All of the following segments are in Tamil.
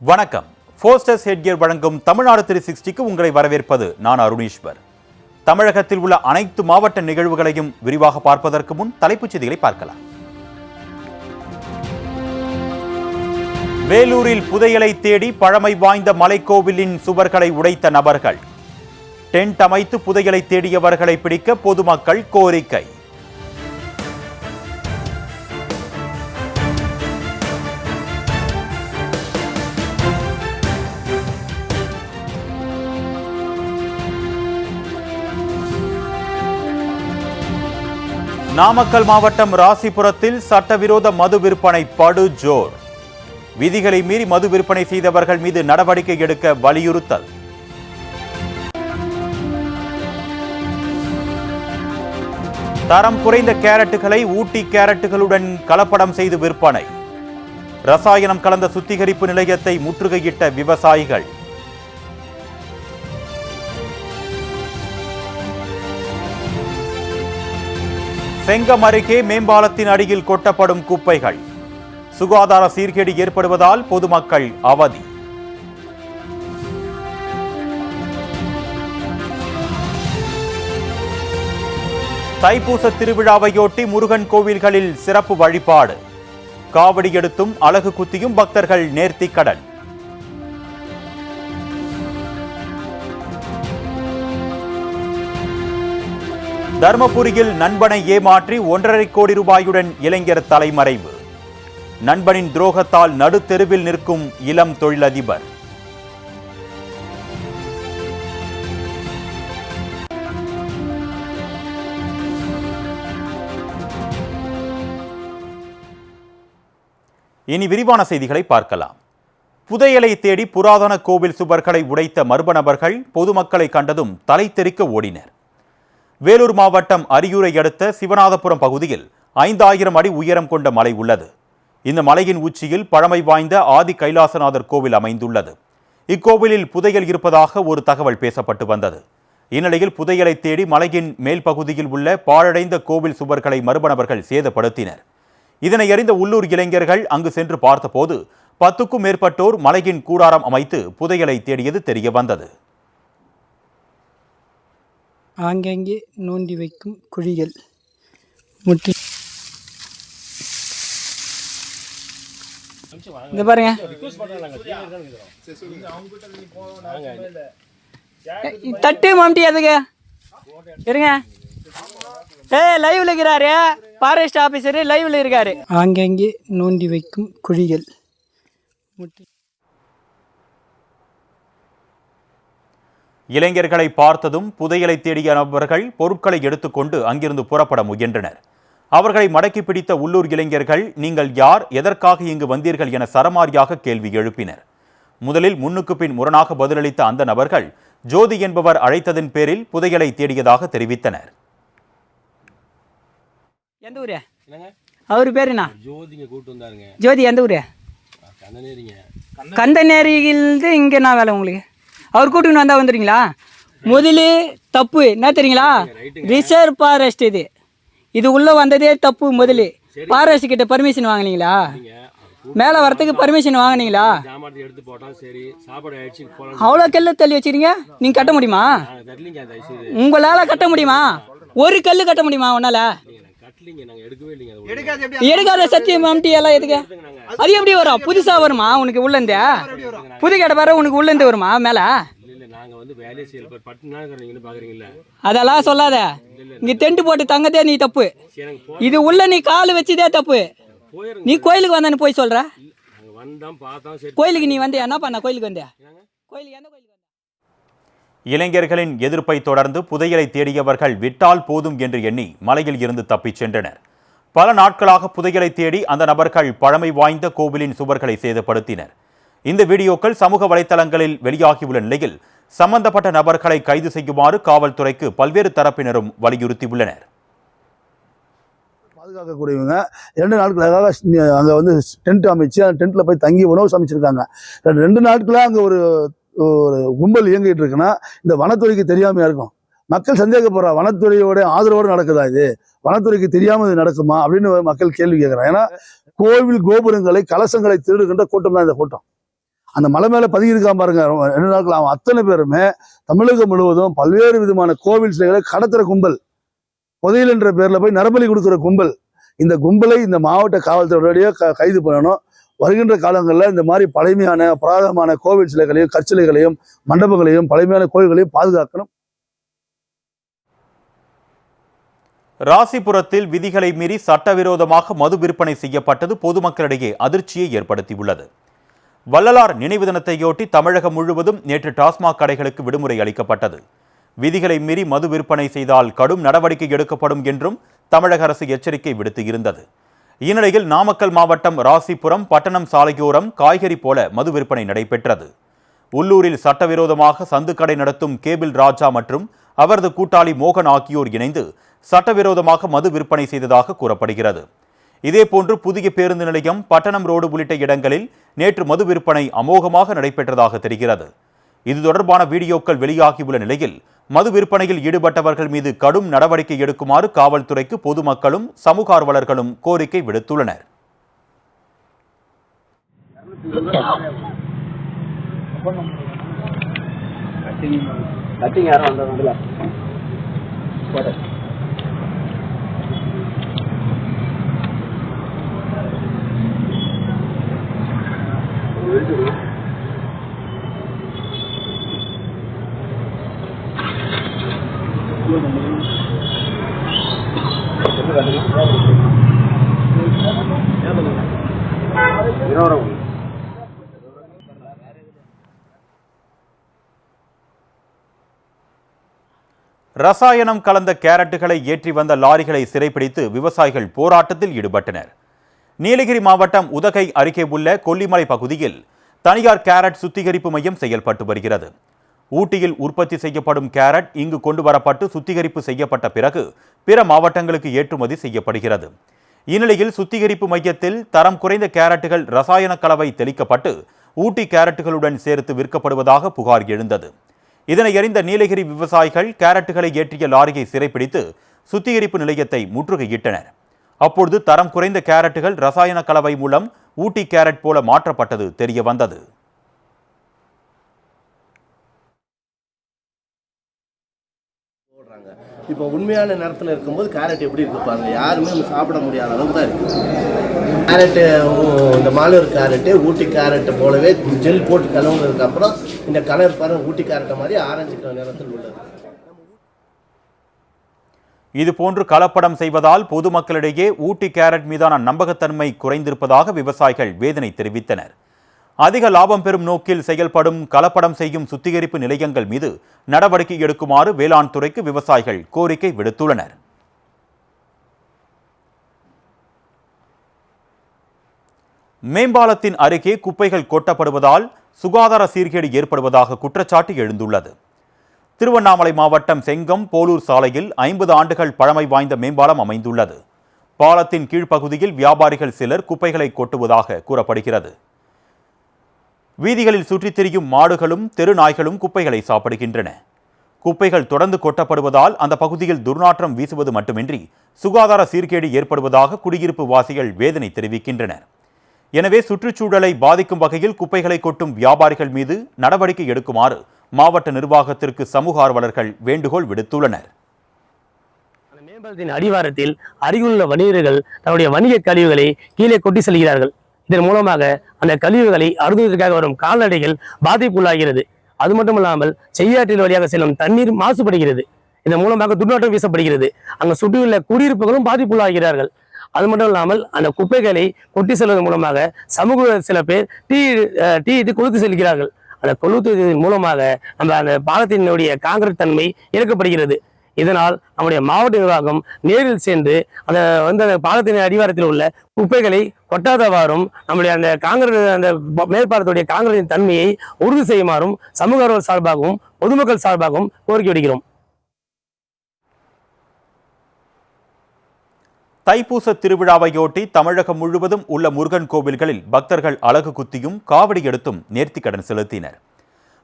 வணக்கம். ஃபோஸ்டர்ஸ் ஹெட்கியர் வழங்கும் தமிழ்நாடு த்ரீ சிக்ஸ்டிக்கு உங்களை வரவேற்பது நான் அருணீஸ்வர். தமிழகத்தில் உள்ள அனைத்து மாவட்ட நிகழ்வுகளையும் விரிவாக பார்ப்பதற்கு முன் தலைப்புச் செய்திகளை பார்க்கலாம். வேலூரில் புதையலை தேடி பழமை வாய்ந்த மலைக்கோவிலின் சுவர்களை உடைத்த நபர்கள். டென்ட் அமைத்து புதையலை தேடியவர்களை பிடிக்க பொதுமக்கள் கோரிக்கை. நாமக்கல் மாவட்டம் ராசிபுரத்தில் சட்டவிரோத மது விற்பனை படு ஜோர் விதிகளை மீறி மது விற்பனை செய்தவர்கள் மீது நடவடிக்கை எடுக்க வலியுறுத்தல். தரம் குறைந்த கேரட்டுகளை ஊட்டி கேரட்டுகளுடன் கலப்படம் செய்து விற்பனை. ரசாயனம் கலந்த சுத்திகரிப்பு நிலையத்தை முற்றுகையிட்ட விவசாயிகள். செங்கம் அருகே மேம்பாலத்தின் அடியில் கொட்டப்படும் குப்பைகள். சுகாதார சீர்கேடு ஏற்படுவதால் பொதுமக்கள் அவதி. தைப்பூச திருவிழாவையொட்டி முருகன் கோவில்களில் சிறப்பு வழிபாடு. காவடி எடுத்தும் அழகு குத்தியும் பக்தர்கள் நேர்த்திக்கடன். தர்மபுரியில் நண்பனை ஏமாற்றி ஒன்றரை கோடி ரூபாயுடன் இளைஞர் தலைமறைவு. நண்பனின் துரோகத்தால் நடுத்தெருவில் நிற்கும் இளம் தொழிலதிபர். இனி விரிவான செய்திகளை பார்க்கலாம். புதையலை தேடி புராதன கோவில் சுவர்களை உடைத்த மர்ம நபர்கள் பொதுமக்களை கண்டதும் தலை தெறிக்க ஓடினர். வேலூர் மாவட்டம் அரியூரை அடுத்த சிவநாதபுரம் பகுதியில் ஐந்தாயிரம் அடி உயரம் கொண்ட மலை உள்ளது. இந்த மலையின் உச்சியில் பழமை வாய்ந்த ஆதி கைலாசநாதர் கோவில் அமைந்துள்ளது. இக்கோவிலில் புதையல் இருப்பதாக ஒரு தகவல் பேசப்பட்டு வந்தது. இந்நிலையில் புதையலை தேடி மலையின் மேல் பகுதியில் உள்ள பாழடைந்த கோவில் சுவர்களை மர்மநபர்கள் சேதப்படுத்தினர். இதனை அறிந்த உள்ளூர் இளைஞர்கள் அங்கு சென்று பார்த்தபோது பத்துக்கும் மேற்பட்டோர் மலையின் கூடாரம் அமைத்து புதையலை தேடியது தெரிய வந்தது ஆங்காங்கே நோண்டி வைக்கும் குழிகள். முட்டி. இந்த பாருங்க. தட்டு மாம்டி அதுங்க இருங்க. ஏ லைவ்ல இருக்கிறாரு. ஃபாரஸ்ட் ஆஃபீஸரு லைவ்ல இருக்காரு. ஆங்காங்கே நோண்டி வைக்கும் குழிகள். முட்டி. இளைஞர்களை பார்த்ததும் புதையலை தேடிய நபர்கள் பொருட்களை எடுத்துக்கொண்டு அங்கிருந்து புறப்பட முயன்றனர். அவர்களை மடக்கி பிடித்த உள்ளூர் இளைஞர்கள் நீங்கள் யார்? எதற்காக இங்கு வந்தீர்கள்? என சரமாரியாக கேள்வி எழுப்பினர். முதலில் முன்னுக்கு பின் முரணாக பதிலளித்த அந்த நபர்கள் ஜோதி என்பவர் அழைத்ததின் பேரில் புதையலை தேடியதாக தெரிவித்தனர். எந்த ஊரு? அவர் பேரு என்ன ஜோதிங்க கூட்டு வந்தாருங்க. ஜோதி எந்த ஊரு? கந்தநேரியிலிருந்து இங்கே என்ன வேலை உங்களுக்கு? அவர் கூட்டுன்னு வந்தால் வந்துடுறீங்களா? முதல்ல தப்பு. என்ன தெரியுங்களா? ரிசர்வ் ஃபாரஸ்ட் இது. இது உள்ளே வந்ததே தப்பு முதல்ல ஃபாரஸ்ட் கிட்ட பர்மிஷன் வாங்கினீங்களா? மேலே வரத்துக்கு பர்மிஷன் வாங்கினீங்களா? அவ்வளோ கல்லு தள்ளி வச்சிருங்க நீங்கள் கட்ட முடியுமா? உங்களால் கட்ட முடியுமா? ஒரு கல்லு கட்ட முடியுமா உன்னால்? எடுக்காத சத்தியம் எல்லாம் எதுக்கு? அது எப்படி வரும்? புதுசாக வருமா? உனக்கு உள்ளேருந்து புது கடை வர உனக்கு உள்ளேருந்து வருமா? மேலே? வந்து அதெல்லாம் சொல்லாத. இங்க டென்ட் போட்டு தங்கதே நீ தப்பு. இது உள்ள நீ கால் வச்சதே தப்பு. நீ கோயிலுக்கு வந்தேன்னு போய் சொல்ற? கோயிலுக்கு நீ வந்தியா? என்ன பண்ண? கோயிலுக்கு வந்தியா? கோயிலுக்கு எந்த கோயிலுக்கு வந்த? இளைஞர்களின் எதிர்ப்பை தொடர்ந்து புதையலை தேடியவர்கள் விட்டால் போதும் என்று எண்ணி மலையில் இருந்து தப்பிச் சென்றனர். பல நாட்களாக புதையலை தேடி அந்த நபர்கள் பழமை வாய்ந்த கோவிலின் சுவர்களை சேதப்படுத்தினர். இந்த வீடியோக்கள் சமூக வலைத்தளங்களில் வெளியாகியுள்ள நிலையில் சம்பந்தப்பட்ட நபர்களை கைது செய்யுமாறு காவல்துறைக்கு பல்வேறு தரப்பினரும் வலியுறுத்தியுள்ளனர். பாதுகாக்கக்கூடியவங்க இரண்டு நாட்களாக அங்கே வந்து டென்ட் அமைச்சு அந்த டென்ட்டில் போய் தங்கி உணவு சமைச்சிருக்காங்க. ரெண்டு- ரெண்டு நாட்களாக அங்கே ஒரு ஒரு கும்பல் இயங்கிட்டு இருக்குன்னா இந்த வனத்துறைக்கு தெரியாமையா இருக்கும். மக்கள் சந்தேகப்படுறா வனத்துறையோட ஆதரவோடு நடக்குதா இது? வனத்துறைக்கு தெரியாம இது நடக்குமா அப்படின்னு மக்கள் கேள்வி கேட்குறாங்க ஏன்னா கோவில் கோபுரங்களை கலசங்களை திருடுகின்ற கூட்டம் தான் இந்த கூட்டம். அந்த மலை மேலே பதுங்கி இருக்கான் பாருங்க ரெண்டு நாட்கள் அவன் அத்தனை பேருமே தமிழகம் முழுவதும் பல்வேறு விதமான கோவில் சிலைகளை கடத்துற கும்பல். புதையல் என்ற பேர்ல போய் நரபலி கொடுக்குற கும்பல். இந்த கும்பலை இந்த மாவட்ட காவல்துறையோடய க கைது பண்ணணும். வருகின்ற காலங்களில் இந்த மாதிரி பழமையான புராதமான கோவில் சிலைகளையும் கற்சிலைகளையும் மண்டபங்களையும் பழமையான கோயில்களையும் பாதுகாக்கணும். ராசிபுரத்தில் விதிகளை மீறி சட்டவிரோதமாக மது விற்பனை செய்யப்பட்டது பொதுமக்களிடையே அதிர்ச்சியை ஏற்படுத்தியுள்ளது. வள்ளலார் நினைவு தினத்தையொட்டி தமிழகம் முழுவதும் நேற்று டாஸ்மாக் கடைகளுக்கு விடுமுறை அளிக்கப்பட்டது. விதிகளை மீறி மது விற்பனை செய்தால் கடும் நடவடிக்கை எடுக்கப்படும் என்றும் தமிழக அரசு எச்சரிக்கை விடுத்து இருந்தது இந்நிலையில் நாமக்கல் மாவட்டம் ராசிபுரம் பட்டணம் சாலையோரம் காய்கறி போல மது விற்பனை நடைபெற்றது. உள்ளூரில் சட்டவிரோதமாக சந்துக்கடை நடத்தும் கேபிள் ராஜா மற்றும் அவரது கூட்டாளி மோகன் ஆகியோர் இணைந்து சட்டவிரோதமாக மது விற்பனை செய்ததாக கூறப்படுகிறது. இதேபோன்று புதிய பேருந்து நிலையம் பட்டணம் ரோடு உள்ளிட்ட இடங்களில் நேற்று மது விற்பனை அமோகமாக நடைபெற்றதாக தெரிகிறது. இது தொடர்பான வீடியோக்கள் வெளியாகியுள்ள நிலையில் மது விற்பனையில் ஈடுபட்டவர்கள் மீது கடும் நடவடிக்கை எடுக்குமாறு காவல்துறைக்கு பொதுமக்களும் சமூக ஆர்வலர்களும் கோரிக்கை விடுத்துள்ளனர். கட்டிங் யாரும் ரசாயனம் கலந்த கேரட்டுகளை ஏற்றி வந்த லாரிகளை சிறைப்பிடித்து விவசாயிகள் போராட்டத்தில் ஈடுபட்டனர். நீலகிரி மாவட்டம் உதகை அருகே உள்ள கொல்லிமலை பகுதியில் தனியார் கேரட் சுத்திகரிப்பு மையம் செயல்பட்டு வருகிறது. ஊட்டியில் உற்பத்தி செய்யப்படும் கேரட் இங்கு கொண்டு வரப்பட்டு சுத்திகரிப்பு செய்யப்பட்ட பிறகு பிற மாவட்டங்களுக்கு ஏற்றுமதி செய்யப்படுகிறது. இந்நிலையில் சுத்திகரிப்பு மையத்தில் தரம் குறைந்த கேரட்டுகள் ரசாயன கலவை தெளிக்கப்பட்டு ஊட்டி கேரட்டுகளுடன் சேர்த்து விற்கப்படுவதாக புகார் எழுந்தது. இதனை அறிந்த நீலகிரி விவசாயிகள் கேரட்டுகளை ஏற்றிய லாரியை சிறைப்பிடித்து சுத்திகரிப்பு நிலையத்தை முற்றுகையிட்டனர். அப்பொழுது தரம் குறைந்த கேரட்டுகள் ரசாயன கலவை மூலம் ஊட்டி கேரட் போல மாற்றப்பட்டது தெரிய வந்தது. போடுறாங்க. இப்போ உண்மையான நேரத்தில் இருக்கும்போது கேரட் எப்படி இருக்கு பாருங்க. யாருமே நம்ம சாப்பிட முடியாத அளவுக்கு தான் இருக்கு. கேரட்டு இந்த Malur carrot Ooty carrot gel gel போட்டு கலவுனதுக்கப்புறம் இந்த கலர் பாருங்க ஊட்டி கேரட்டை மாதிரி ஆரஞ்சு கலர் நிறத்தில் உள்ளது. இதுபோன்று கலப்படம் செய்வதால் பொதுமக்களிடையே ஊட்டி கேரட் மீதான நம்பகத்தன்மை குறைந்திருப்பதாக விவசாயிகள் வேதனை தெரிவித்தனர். அதிக லாபம் பெறும் நோக்கில் செயல்படும் கலப்படம் செய்யும் சுத்திகரிப்பு நிலையங்கள் மீது நடவடிக்கை எடுக்குமாறு வேளாண் துறைக்கு விவசாயிகள் கோரிக்கை விடுத்துள்ளனர். மேம்பாலத்தின் அருகே குப்பைகள் கொட்டப்படுவதால் சுகாதார சீர்கேடு ஏற்படுவதாக குற்றச்சாட்டு எழுந்துள்ளது. திருவண்ணாமலை மாவட்டம் செங்கம் போலூர் சாலையில் ஐம்பது ஆண்டுகள் பழமை வாய்ந்த மேம்பாலம் அமைந்துள்ளது. பாலத்தின் கீழ்ப்பகுதியில் வியாபாரிகள் சிலர் குப்பைகளை கொட்டுவதாக கூறப்படுகிறது. வீதிகளில் சுற்றித் திரியும் மாடுகளும் தெரு நாய்களும் குப்பைகளை சாப்பிடுகின்றன. குப்பைகள் தொடர்ந்து கொட்டப்படுவதால் அந்த பகுதியில் துர்நாற்றம் வீசுவது மட்டுமின்றி சுகாதார சீர்கேடு ஏற்படுவதாக குடியிருப்பு வாசிகள் வேதனை தெரிவிக்கின்றனர். எனவே சுற்றுச்சூழலை பாதிக்கும் வகையில் குப்பைகளை கொட்டும் வியாபாரிகள் மீது நடவடிக்கை எடுக்குமாறு மாவட்ட நிர்வாகத்திற்கு சமூக ஆர்வலர்கள் வேண்டுகோள் விடுத்துள்ளனர். மேம்பாலத்தின் அடிவாரத்தில் அருகிலுள்ள வணிகர்கள் தன்னுடைய வணிக கழிவுகளை கீழே கொட்டி செல்கிறார்கள். இதன் மூலமாக அந்த கழிவுகளை அருகுவதற்காக வரும் கால்நடைகள் பாதிப்புள்ளாகிறது அது மட்டுமல்லாமல் செய்யாற்றில் வழியாக செல்லும் தண்ணீர் மாசுபடுகிறது. இதன் மூலமாக துர்நாற்றம் வீசப்படுகிறது. அங்கு சுற்றியுள்ள குடியிருப்புகளும் பாதிப்புள்ளாகிறார்கள் அது மட்டும் இல்லாமல் அந்த குப்பைகளை கொட்டி செல்வதன் மூலமாக சமூக சில பேர் டீ டீ இட்டு கொடுத்து செல்கிறார்கள். அந்த கொளுத்துவதன் மூலமாக நம்ம அந்த பாலத்தினுடைய காங்கிரீட் தன்மை இழக்கப்படுகிறது. இதனால் நம்முடைய மாவட்ட நிர்வாகம் நேரில் சென்று அந்த வந்து அந்த பாலத்தின் அடிவாரத்தில் உள்ள குப்பைகளை கொட்டாதவாறும் நம்முடைய அந்த காங்கிரஸ் அந்த ப- மேற்பாலத்துடைய காங்கிரஸின் தன்மையை உறுதி செய்யுமாறும் சமூக அரவர் சார்பாகவும் பொதுமக்கள் சார்பாகவும் கோரிக்கை விடுகிறோம் தைப்பூச திருவிழாவையொட்டி தமிழகம் முழுவதும் உள்ள முருகன் கோவில்களில் பக்தர்கள் அலகு குத்தியும் காவடி எடுத்தும் நேர்த்திக்கடன் செலுத்தினர்.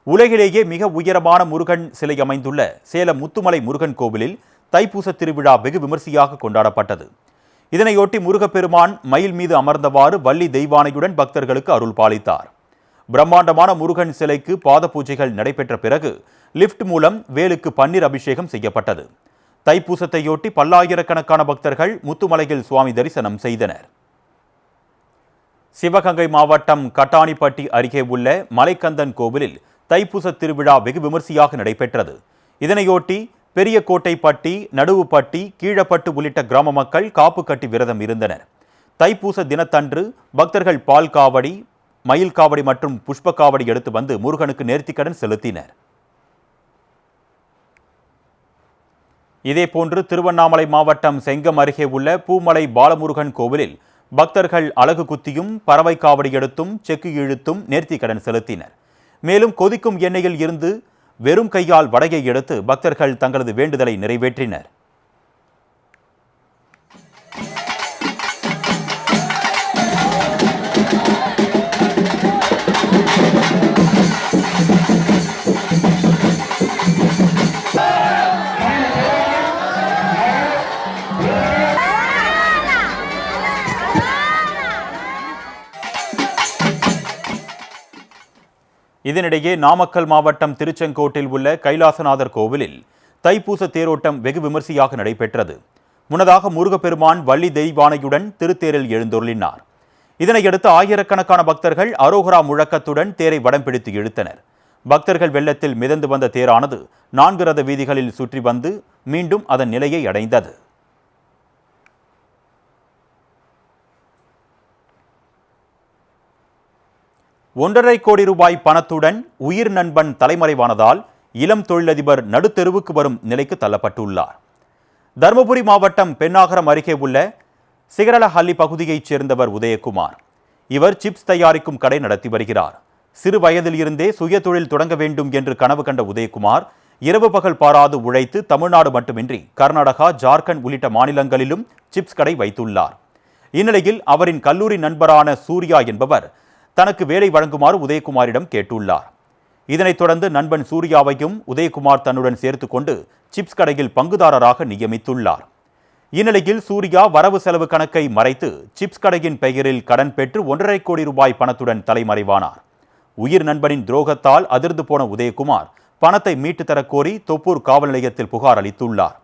உலகிலேயே மிக உயரமான முருகன் சிலை அமைந்துள்ள சேலம் முத்துமலை முருகன் கோவிலில் தைப்பூச திருவிழா வெகு விமர்சையாக கொண்டாடப்பட்டது. இதனையொட்டி முருகப்பெருமான் மயில் மீது அமர்ந்தவாறு வள்ளி தெய்வானையுடன் பக்தர்களுக்கு அருள் பாலித்தார். பிரம்மாண்டமான முருகன் சிலைக்கு பாத பூஜைகள் நடைபெற்ற பிறகு லிஃப்ட் மூலம் வேலுக்கு பன்னீர் அபிஷேகம் செய்யப்பட்டது. தைப்பூசத்தையொட்டி பல்லாயிரக்கணக்கான பக்தர்கள் முத்துமலையில் சுவாமி தரிசனம் செய்தனர். சிவகங்கை மாவட்டம் கட்டாணிப்பட்டி அருகே உள்ள மலைக்கந்தன் கோவிலில் தைப்பூச திருவிழா வெகு விமர்சையாக நடைபெற்றது. இதனையொட்டி பெரிய கோட்டைப்பட்டி நடுவுப்பட்டி கீழப்பட்டு உள்ளிட்ட கிராம மக்கள் காப்பு கட்டி விரதம் இருந்தனர். தைப்பூச தினத்தன்று பக்தர்கள் பால் காவடி மயில் காவடி மற்றும் புஷ்ப காவடி எடுத்து வந்து முருகனுக்கு நேர்த்திக்கடன் செலுத்தினர். இதேபோன்று திருவண்ணாமலை மாவட்டம் செங்கம் அருகே உள்ள பூமலை பாலமுருகன் கோவிலில் பக்தர்கள் அலகு குத்தியும் பறவை காவடி எடுத்தும் செக்கு இழுத்தும் நேர்த்திக்கடன் செலுத்தினர். மேலும் கொதிக்கும் எண்ணெயில் இருந்து வெறும் கையால் வடையை எடுத்து பக்தர்கள் தங்களது வேண்டுதலை நிறைவேற்றினர். இதனிடையே நாமக்கல் மாவட்டம் திருச்செங்கோட்டில் உள்ள கைலாசநாதர் கோவிலில் தைப்பூச தேரோட்டம் வெகு விமர்சையாக நடைபெற்றது. முன்னதாக முருகப்பெருமான் வள்ளி தெய்வானையுடன் திருத்தேரில் எழுந்தொருளினார். இதனையடுத்து ஆயிரக்கணக்கான பக்தர்கள் அரோகரா முழக்கத்துடன் தேரை வடம் பிடித்து இழுத்தனர். பக்தர்கள் வெள்ளத்தில் மிதந்து வந்த தேரானது நான்கு ரத வீதிகளில் சுற்றி வந்து மீண்டும் அதன் நிலையை அடைந்தது. ஒன்றரை கோடி ரூபாய் பணத்துடன் உயிர் நண்பன் தலைமறைவானதால் இளம் தொழிலதிபர் நடுத்தெருவுக்கு வரும் நிலைக்கு தள்ளப்பட்டுள்ளார். தருமபுரி மாவட்டம் பெண்ணாகரம் அருகே உள்ள சிகரலஹல்லி பகுதியைச் சேர்ந்தவர் உதயகுமார். இவர் சிப்ஸ் தயாரிக்கும் கடை நடத்தி வருகிறார். சிறு வயதில் இருந்தே சுய தொழில் தொடங்க வேண்டும் என்று கனவு கண்ட உதயகுமார் இரவு பகல் பாராது உழைத்து தமிழ்நாடு மட்டுமின்றி கர்நாடகா ஜார்க்கண்ட் உள்ளிட்ட மாநிலங்களிலும் சிப்ஸ் கடை வைத்துள்ளார். இந்நிலையில் அவரின் கல்லூரி நண்பரான சூர்யா என்பவர் தனக்கு வேலை வழங்குமாறு உதயகுமாரிடம் கேட்டுள்ளார். இதனைத் தொடர்ந்து நண்பன் சூர்யாவையும் உதயகுமார் தன்னுடன் சேர்த்து கொண்டு சிப்ஸ் கடையில் பங்குதாரராக நியமித்துள்ளார். இந்நிலையில் சூர்யா வரவு செலவு கணக்கை மறைத்து சிப்ஸ் கடையின் பெயரில் கடன் பெற்று ஒன்றரை கோடி ரூபாய் பணத்துடன் தலைமறைவானார். உயிர் நண்பனின் துரோகத்தால் அதிர்ந்து போன உதயகுமார் பணத்தை மீட்டு தரக்கோரி தொப்பூர் காவல் நிலையத்தில் புகார் அளித்துள்ளார்.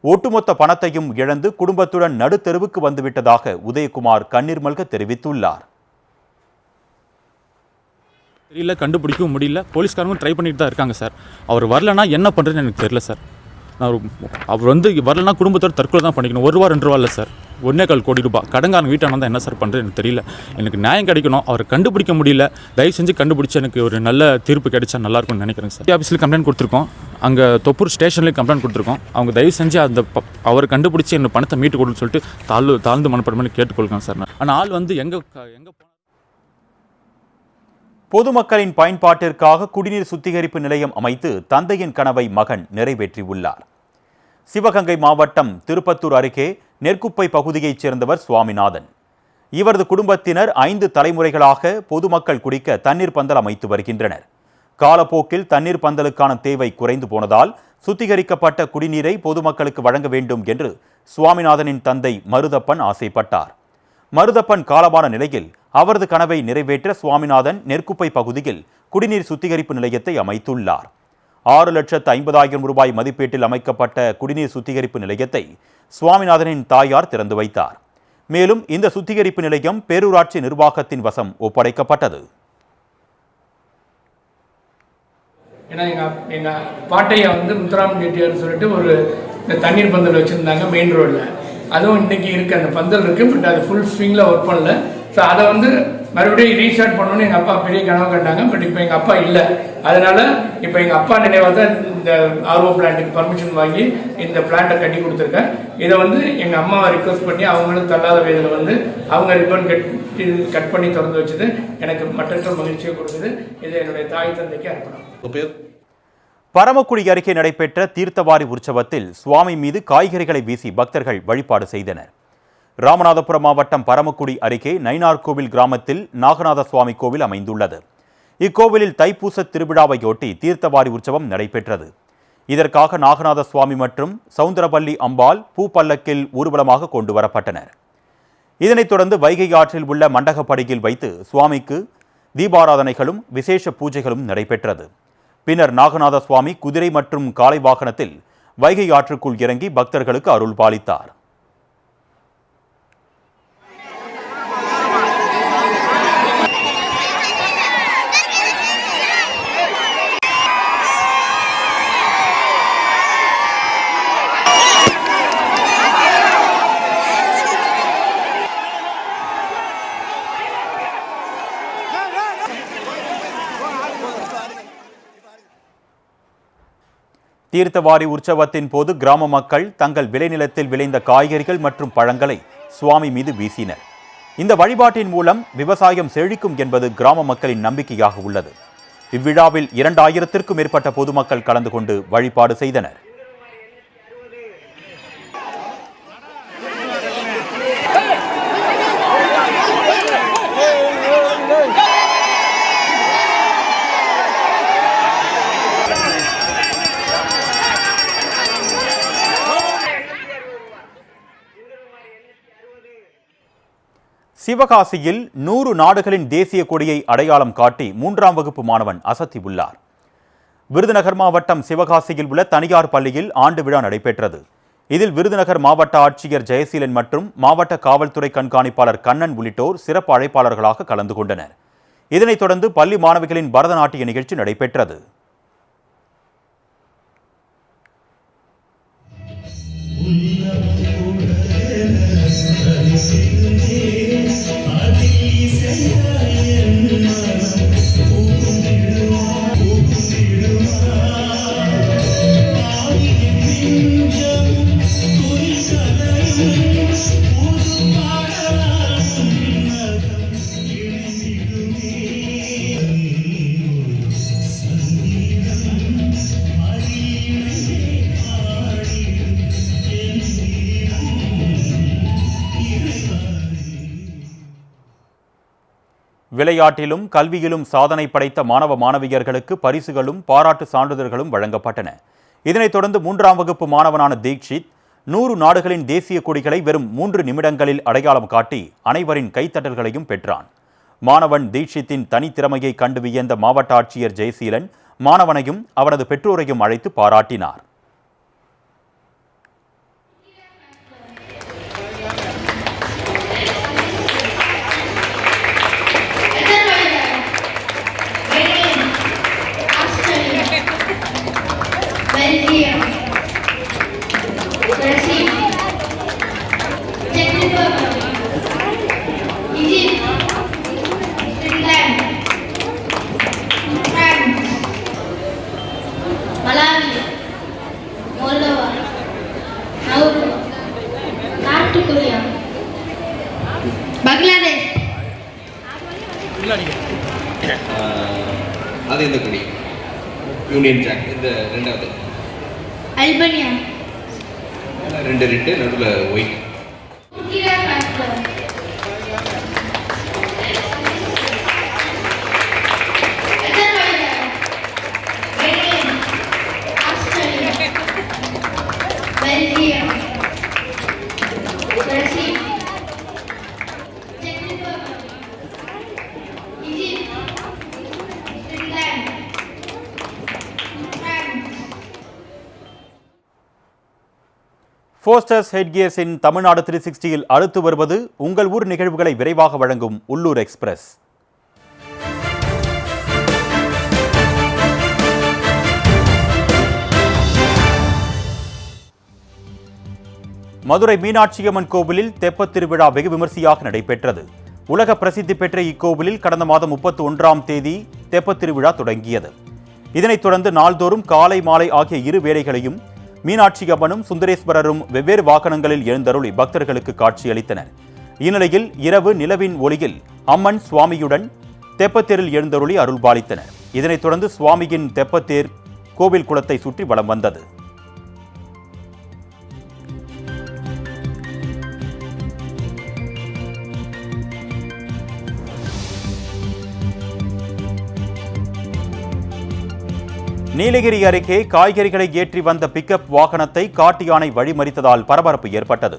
ஒட்டுமொத்த பணத்தையும் இழந்து குடும்பத்துடன் நடுத்தெருவுக்கு வந்துவிட்டதாக உதயகுமார் கண்ணீர் மல்க தெரிவித்துள்ளார். தெரியல கண்டுபிடிக்கவும் முடியல. போலீஸ்காரங்களும் ட்ரை பண்ணிட்டு தான் இருக்காங்க சார் அவர் வரலன்னா என்ன பண்ணுறதுன்னு எனக்கு தெரியல சார் நான் அவர் வந்து வரலனா குடும்பத்தோட தற்கொலை தான் பண்ணிக்கணும். ஒரு ரூபா ரெண்டு ரூபா இல்லை சார் ஒன்னே கால் கோடி ரூபா கடங்காரன் வீட்டான தான் என்ன சார் பண்ணுறது எனக்கு தெரியல. எனக்கு நியாயம் கிடைக்கணும். அவர் கண்டுபிடிக்க முடியல. தயவு செஞ்சு கண்டுபிடிச்சு எனக்கு ஒரு நல்ல தீர்ப்பு கிடைச்சா நல்லாயிருக்கும்னு நினைக்கிறேன் சார் ஆஃபீஸில் கம்ப்ளைண்ட் கொடுத்துருக்கோம். அங்கே தொப்பூர் ஸ்டேஷன்லேயும் கம்ப்ளைண்ட் கொடுத்துருக்கோம். அவங்க தயவு செஞ்சு அந்த அவரை கண்டுபிடிச்சி என்னை பணத்தை மீட்டு கொடுன்னு சொல்லிட்டு தாழ்வு தாழ்ந்து மனப்படுமே கேட்டுக்கொள்கிறேன் சார் நான். ஆனால் ஆள் வந்து எங்கே எங்கே பொதுமக்களின் பயன்பாட்டிற்காக குடிநீர் சுத்திகரிப்பு நிலையம் அமைத்து தந்தையின் கனவை மகன் நிறைவேற்றியுள்ளார். சிவகங்கை மாவட்டம் திருப்பத்தூர் அருகே நெற்குப்பை பகுதியைச் சேர்ந்தவர் சுவாமிநாதன். இவரது குடும்பத்தினர் ஐந்து தலைமுறைகளாக பொதுமக்கள் குடிக்க தண்ணீர் பந்தல் அமைத்து வருகின்றனர். காலப்போக்கில் தண்ணீர் பந்தலுக்கான தேவை குறைந்து போனதால் சுத்திகரிக்கப்பட்ட குடிநீரை பொதுமக்களுக்கு வழங்க வேண்டும் என்று சுவாமிநாதனின் தந்தை மருதப்பன் ஆசைப்பட்டார். மருதப்பன் காலமான நிலையில் அவரது கனவை நிறைவேற்ற சுவாமிநாதன் நெற்குப்பை பகுதியில் குடிநீர் சுத்திகரிப்பு நிலையத்தை அமைத்துள்ளார். ஆறு லட்சத்து ஐம்பதாயிரம் ரூபாய் மதிப்பீட்டில் அமைக்கப்பட்ட குடிநீர் சுத்திகரிப்பு நிலையத்தை சுவாமிநாதனின் தாயார் திறந்து வைத்தார். மேலும் இந்த சுத்திகரிப்பு நிலையம் பேரூராட்சி நிர்வாகத்தின் வசம் ஒப்படைக்கப்பட்டது. ஏன்னா எங்கள் எங்கள் வந்து முத்துராமன் சொல்லிட்டு ஒரு தண்ணீர் பந்தல் வச்சுருந்தாங்க மெயின் ரோட்டில் அதுவும் இன்னைக்கு இருக்குது அந்த பந்தல் இருக்குது பட் அது ஃபுல் ஸ்விங்கில் ஒர்க் பண்ணல. ஸோ அதை வந்து மறுபடியும் ரீஸ்டார்ட் பண்ணணும்னு எங்கள் அப்பா பெரிய கனவு கண்டாங்க பட் இப்போ எங்கள் அப்பா இல்லை. அதனால இப்போ எங்கள் அப்பா நினைவாக தான் இந்த ஆர்ஓ பிளான்ட்டுக்கு பர்மிஷன் வாங்கி இந்த பிளான்ட்டை கட்டி கொடுத்துருக்கேன். இதை வந்து எங்கள் அம்மாவை ரிக்வஸ்ட் பண்ணி அவங்களும் தள்ளாத வயதில் வந்து அவங்க ரிப்பன் கட் கட் பண்ணி திறந்து வச்சது எனக்கு மற்ற மகிழ்ச்சியை கொடுக்குது இது என்னுடைய தாய் தந்தைக்கு அர்ப்பணம். பேர்? பரமக்குடி அருகே நடைபெற்ற தீர்த்தவாரி உற்சவத்தில் சுவாமி மீது காய்கறிகளை வீசி பக்தர்கள் வழிபாடு செய்தனர். ராமநாதபுரம் மாவட்டம் பரமக்குடி அருகே நைனார்கோவில் கிராமத்தில் நாகநாத சுவாமி கோவில் அமைந்துள்ளது. இக்கோவிலில் தைப்பூச திருவிழாவையொட்டி தீர்த்தவாரி உற்சவம் நடைபெற்றது. இதற்காக நாகநாத சுவாமி மற்றும் சவுந்தரபள்ளி அம்பாள் பூ பல்லக்கில் ஊர்வலமாக கொண்டு வரப்பட்டனர். இதனைத் தொடர்ந்து வைகை ஆற்றில் உள்ள மண்டகப்படியில் வைத்து சுவாமிக்கு தீபாராதனைகளும் விசேஷ பூஜைகளும் நடைபெற்றது. பின்னர் நாகநாத சுவாமி குதிரை மற்றும் காலை வாகனத்தில் வைகை ஆற்றுக்குள் இறங்கி பக்தர்களுக்கு அருள் பாலித்தார் தீர்த்தவாரி உற்சவத்தின் போது கிராம மக்கள் தங்கள் விளைநிலத்தில் விளைந்த காய்கறிகள் மற்றும் பழங்களை சுவாமி மீது வீசினர். இந்த வழிபாட்டின் மூலம் விவசாயம் செழிக்கும் என்பது கிராம மக்களின் நம்பிக்கையாக உள்ளது. இவ்விழாவில் இரண்டாயிரத்திற்கும் மேற்பட்ட பொதுமக்கள் கலந்து கொண்டு வழிபாடு செய்தனர். சிவகாசியில் நூறு நாடுகளின் தேசிய கொடியை அடையாளம் காட்டி மூன்றாம் வகுப்பு மாணவன் அசத்தி உள்ளார். விருதுநகர் மாவட்டம் சிவகாசியில் உள்ள தனியார் பள்ளியில் ஆண்டு விழா நடைபெற்றது. இதில் விருதுநகர் மாவட்ட ஆட்சியர் ஜெயசீலன் மற்றும் மாவட்ட காவல்துறை கண்காணிப்பாளர் கண்ணன் உள்ளிட்டோர் சிறப்பு அழைப்பாளர்களாக கலந்து கொண்டனர். இதனைத் தொடர்ந்து பள்ளி மாணவிகளின் பரதநாட்டிய நிகழ்ச்சி நடைபெற்றது. விளையாட்டிலும் கல்வியிலும் சாதனை படைத்த மாணவ மாணவியர்களுக்கு பரிசுகளும் பாராட்டு சான்றிதழ்களும் வழங்கப்பட்டன. இதனைத் தொடர்ந்து மூன்றாம் வகுப்பு மாணவனான தீக்ஷித் நூறு நாடுகளின் தேசிய கொடிகளை வெறும் மூன்று நிமிடங்களில் அடையாளம் காட்டி அனைவரின் கைத்தட்டல்களையும் பெற்றான். மாணவன் தீட்சித்தின் தனித்திறமையை கண்டு வியந்த மாவட்ட ஆட்சியர் ஜெயசீலன் மாணவனையும் அவனது பெற்றோரையும் அழைத்து பாராட்டினார். யூனியன் ஜாக் ஃபோஸ்டர்ஸ் ஹெட்கியர்ஸின் தமிழ்நாடு த்ரீ சிக்ஸ்டியில் அடுத்து வருவது உங்கள் ஊர் நிகழ்வுகளை விரைவாக வழங்கும் உள்ளூர் எக்ஸ்பிரஸ். மதுரை மீனாட்சியம்மன் கோவிலில் தெப்பத் திருவிழா வெகு விமர்சையாக நடைபெற்றது. உலக பிரசித்தி பெற்ற இக்கோவிலில் கடந்த மாதம் முப்பத்தி ஒன்றாம் தேதி தெப்பத் திருவிழா தொடங்கியது. இதனைத் தொடர்ந்து நாள்தோறும் காலை மாலை ஆகிய இரு வேளைகளையும் மீனாட்சி அம்மனும் சுந்தரேஸ்வரரும் வெவ்வேறு வாகனங்களில் எழுந்தருளி பக்தர்களுக்கு காட்சியளித்தனர். இந்நிலையில் இரவு நிலவின் ஒளியில் அம்மன் சுவாமியுடன் தெப்பத்தேரில் எழுந்தருளி அருள்பாலித்தனர். இதனைத் தொடர்ந்து சுவாமியின் தெப்பத்தேர் கோவில் குளத்தை சுற்றி வலம் வந்தது. நீலகிரி அருகே காய்கறிகளை ஏற்றி வந்த பிக்கப் வாகனத்தை காட்டு யானை வழிமறித்ததால் பரபரப்பு ஏற்பட்டது.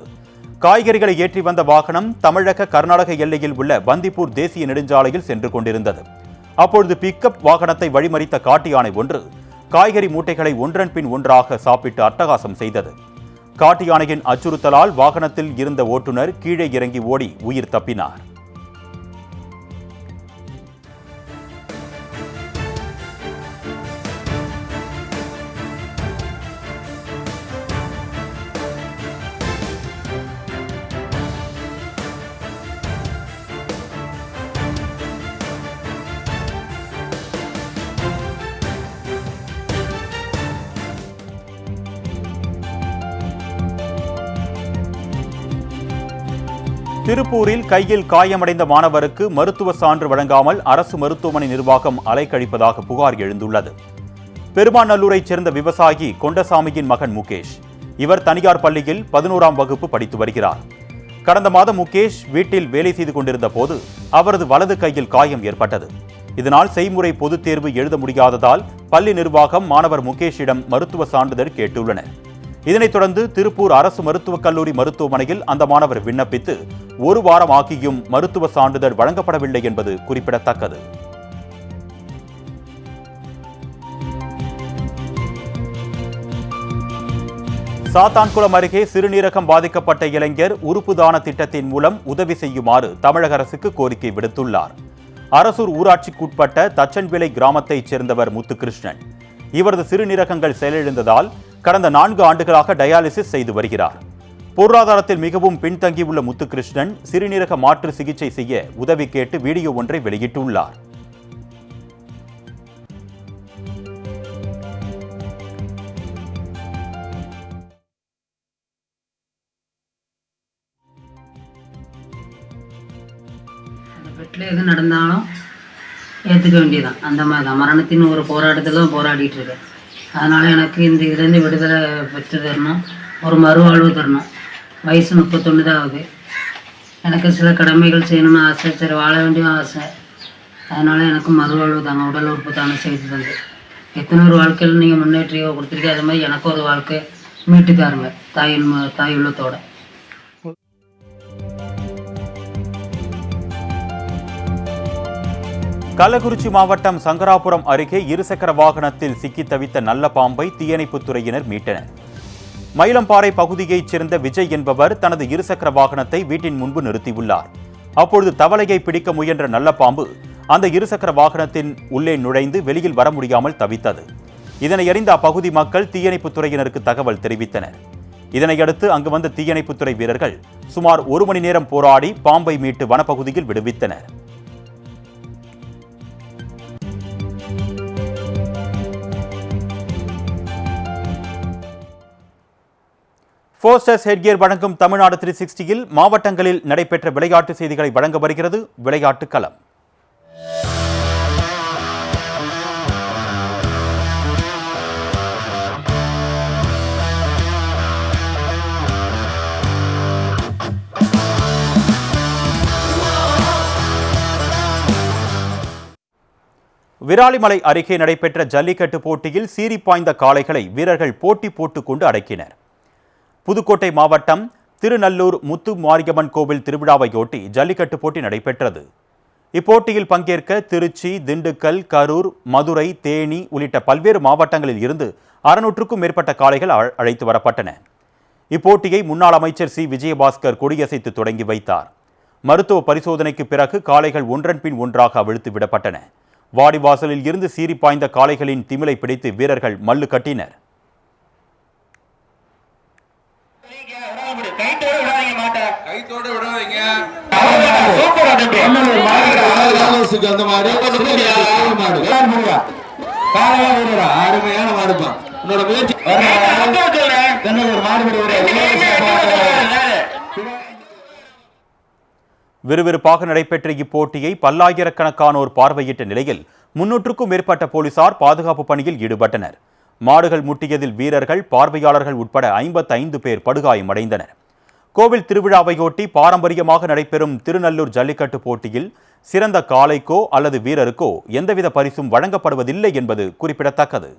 காய்கறிகளை ஏற்றி வந்த வாகனம் தமிழக கர்நாடக எல்லையில் உள்ள பந்திப்பூர் தேசிய நெடுஞ்சாலையில் சென்று கொண்டிருந்தது. அப்பொழுது பிக்கப் வாகனத்தை வழிமறித்த காட்டு யானை ஒன்று காய்கறி மூட்டைகளை ஒன்றன் பின் ஒன்றாக சாப்பிட்டு அட்டகாசம் செய்தது. காட்டு யானையின் அச்சுறுத்தலால் வாகனத்தில் இருந்த ஓட்டுநர் கீழே இறங்கி ஓடி உயிர் தப்பினார். திருப்பூரில் கையில் காயமடைந்த மாணவருக்கு மருத்துவ சான்று வழங்காமல் அரசு மருத்துவமனை நிர்வாகம் அலைக்கழிப்பதாக புகார் எழுந்துள்ளது. பெருமாநல்லூரைச் சேர்ந்த விவசாயி கொண்டசாமியின் மகன் முகேஷ் இவர் தனியார் பள்ளியில் பதினோராம் வகுப்பு படித்து வருகிறார். கடந்த மாதம் முகேஷ் வீட்டில் வேலை செய்து கொண்டிருந்த போது அவரது வலது கையில் காயம் ஏற்பட்டது. இதனால் செய்முறை பொதுத் தேர்வு எழுத முடியாததால் பள்ளி நிர்வாகம் மாணவர் முகேஷிடம் மருத்துவ சான்றிதழ் கேட்டுள்ளனர். இதனைத் தொடர்ந்து திருப்பூர் அரசு மருத்துவக் கல்லூரி மருத்துவமனையில் அந்த மாணவர் விண்ணப்பித்து ஒரு வாரம் ஆகியும் மருத்துவ சான்றிதழ் வழங்கப்படவில்லை என்பது குறிப்பிடத்தக்கது. சாத்தான்குளம் அருகே சிறுநீரகம் பாதிக்கப்பட்ட இளைஞர் உறுப்பு தான திட்டத்தின் மூலம் உதவி செய்யுமாறு தமிழக அரசுக்கு கோரிக்கை விடுத்துள்ளார். அரசூர் ஊராட்சிக்குட்பட்ட தச்சன்விலை கிராமத்தைச் சேர்ந்தவர் முத்துகிருஷ்ணன். இவரது சிறுநீரகங்கள் செயலிழந்ததால் கடந்த நான்கு ஆண்டுகளாக டயாலிசிஸ் செய்து வருகிறார். பொருளாதாரத்தில் மிகவும் பின்தங்கியுள்ள முத்துகிருஷ்ணன் சிறுநீரக மாற்று சிகிச்சை செய்ய உதவி கேட்டு வீடியோ ஒன்றை வெளியிட்டுள்ளார். பெட்டில் எது நடந்தாலும் ஏற்றுக்க வேண்டியதான் அந்த மாதிரி தான் மரணத்தின் ஒரு போராட்டத்தில் தான் போராடிட்டு இருக்கேன். அதனால் எனக்கு இந்த இதுலேருந்து விடுதலை பெற்று தரணும். ஒரு மறுவாழ்வு தரணும். வயசு முப்பத்தொன்று தான் ஆகுது. எனக்கு சில கடமைகள் செய்யணும்னு ஆசை சரி வாழ வேண்டிய ஆசை. அதனால் எனக்கு மறுவாழ்வு தாங்க உடல் உறுப்பு தானே செய்து தந்து எத்தனை ஒரு வாழ்க்கையில் நீங்கள் முன்னேற்றியோ கொடுத்துருக்கீங்க அது மாதிரி எனக்கு ஒரு வாழ்க்கை மீட்டு தாருங்க தாயின் தாய் உள்ளத்தோடு கள்ளக்குறிச்சி மாவட்டம் சங்கராபுரம் அருகே இருசக்கர வாகனத்தில் சிக்கி தவித்த நல்ல பாம்பை தீயணைப்புத் துறையினர் மீட்டனர். மயிலம்பாறை பகுதியைச் சேர்ந்த விஜய் என்பவர் தனது இருசக்கர வாகனத்தை வீட்டின் முன்பு நிறுத்தியுள்ளார். அப்பொழுது தவளையை பிடிக்க முயன்ற நல்ல பாம்பு அந்த இருசக்கர வாகனத்தின் உள்ளே நுழைந்து வெளியில் வர முடியாமல் தவித்தது. இதனை அறிந்த அப்பகுதி மக்கள் தீயணைப்புத் துறையினருக்கு தகவல் தெரிவித்தனர். இதனையடுத்து அங்கு வந்த தீயணைப்புத்துறை வீரர்கள் சுமார் ஒரு மணி நேரம் போராடி பாம்பை மீட்டு வனப்பகுதியில் விடுவித்தனர். ஃபோஸ்டர்ஸ் ஹெட்கியர் வழங்கும் தமிழ்நாடு த்ரீ சிக்ஸ்டியில் மாவட்டங்களில் நடைபெற்ற விளையாட்டு செய்திகளை வழங்க வருகிறது விளையாட்டு களம். விராலிமலை அருகே நடைபெற்ற ஜல்லிக்கட்டு போட்டியில் சீறி பாய்ந்த காளைகளை வீரர்கள் போட்டி போட்டுக்கொண்டு அடக்கினர். புதுக்கோட்டை மாவட்டம் திருநல்லூர் முத்து மாரியம்மன் கோவில் திருவிழாவையொட்டி ஜல்லிக்கட்டு போட்டி நடைபெற்றது. இப்போட்டியில் பங்கேற்க திருச்சி திண்டுக்கல் கரூர் மதுரை தேனி உள்ளிட்ட பல்வேறு மாவட்டங்களில் இருந்து அறுநூற்றுக்கும் மேற்பட்ட காளைகள் அழ- அழைத்து வரப்பட்டன. இப்போட்டியை முன்னாள் அமைச்சர் சி. விஜயபாஸ்கர் கொடியசைத்து தொடங்கி வைத்தார். மருத்துவ பரிசோதனைக்கு பிறகு காளைகள் ஒன்றன் பின் ஒன்றாக அவிழ்த்து விடப்பட்டன. வாடிவாசலில் இருந்து சீறி பாய்ந்த காளைகளின் திமிலை பிடித்து வீரர்கள் மல்லு கட்டினர். கைத்தோட விடாதீங்க அந்த அருமையான மாடுப்பா உன்னோட முயற்சி விறுவிறுப்பாக நடைபெற்ற இப்போட்டியை பல்லாயிரக்கணக்கானோர் பார்வையிட்ட நிலையில் முன்னூற்றுக்கும் மேற்பட்ட போலீசார் பாதுகாப்பு பணியில் ஈடுபட்டனர். மாடுகள் முட்டியதில் வீரர்கள் பார்வையாளர்கள் உட்பட ஐம்பத்தைந்து பேர் படுகாயமடைந்தனர். கோவில் திருவிழாவையொட்டி பாரம்பரியமாக நடைபெறும் திருநல்லூர் ஜல்லிக்கட்டு போட்டியில் சிறந்த காளைக்கோ அல்லது வீரருக்கோ எந்தவித பரிசும் வழங்கப்படுவதில்லை என்பது குறிப்பிடத்தக்கது.